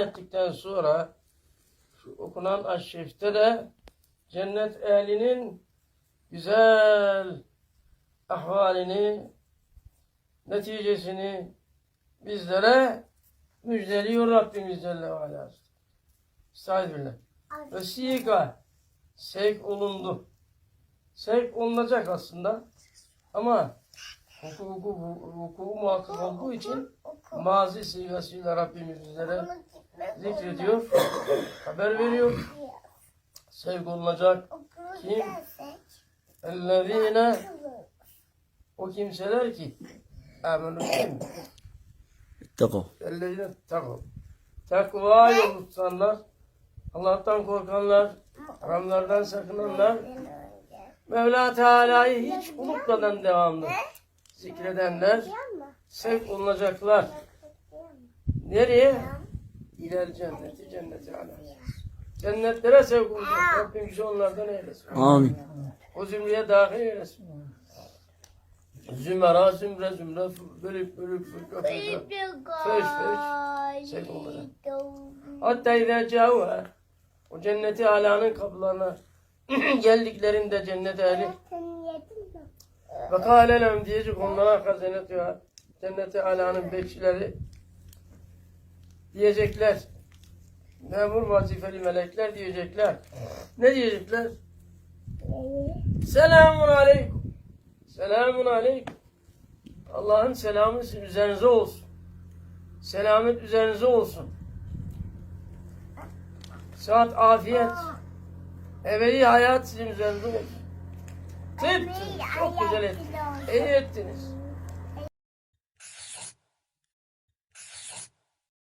ettikten sonra şu okunan aşrifte de cennet ehlinin güzel ahvalini, neticesini bizlere müjdeliyor Rabbimiz Celle ve Ala. Estağfirullah. Vesika sevk olundu. Sevk olunacak aslında ama hukuku, hukuku muhakkak olduğu için mazi sigasıyla Rabbimiz bizlere zikrediyor, haber veriyor. Sevgi olacak. Kim? Ellezine o kimseler ki amenu kim? Takva. Ellezine takva. Takva yolu tutanlar, Allah'tan korkanlar, haramlardan sakınanlar, Mevla Teala'yı hiç unutmadan devamlı zikredenler sevk olunacaklar. Nereye? İler cenneti cenneti ala. Cennetlere sevk olacak. Rabbim bizi onlardan eylesin. Amin. O zümreye dahil eylesin. Zümera zümre zümre bölük bölük köpeğe. Feş feş. Sevk olacak. Hatta ile cevher. O cenneti alanın kapılarına geldiklerinde cennet ehli. Ve kâle lem diyecek onlara kazenet ya. Cenneti alanın bekçileri diyecekler. Memur vazifeli melekler diyecekler. Ne diyecekler? Selamun aleyküm. Selamun aleyküm. Allah'ın selamı üzerinize olsun. Selamet üzerinize olsun. Sıhhat, afiyet, ebedi hayat sizin üzerinize olsun. Tıp, çok güzel ettiniz. İyi ettiniz.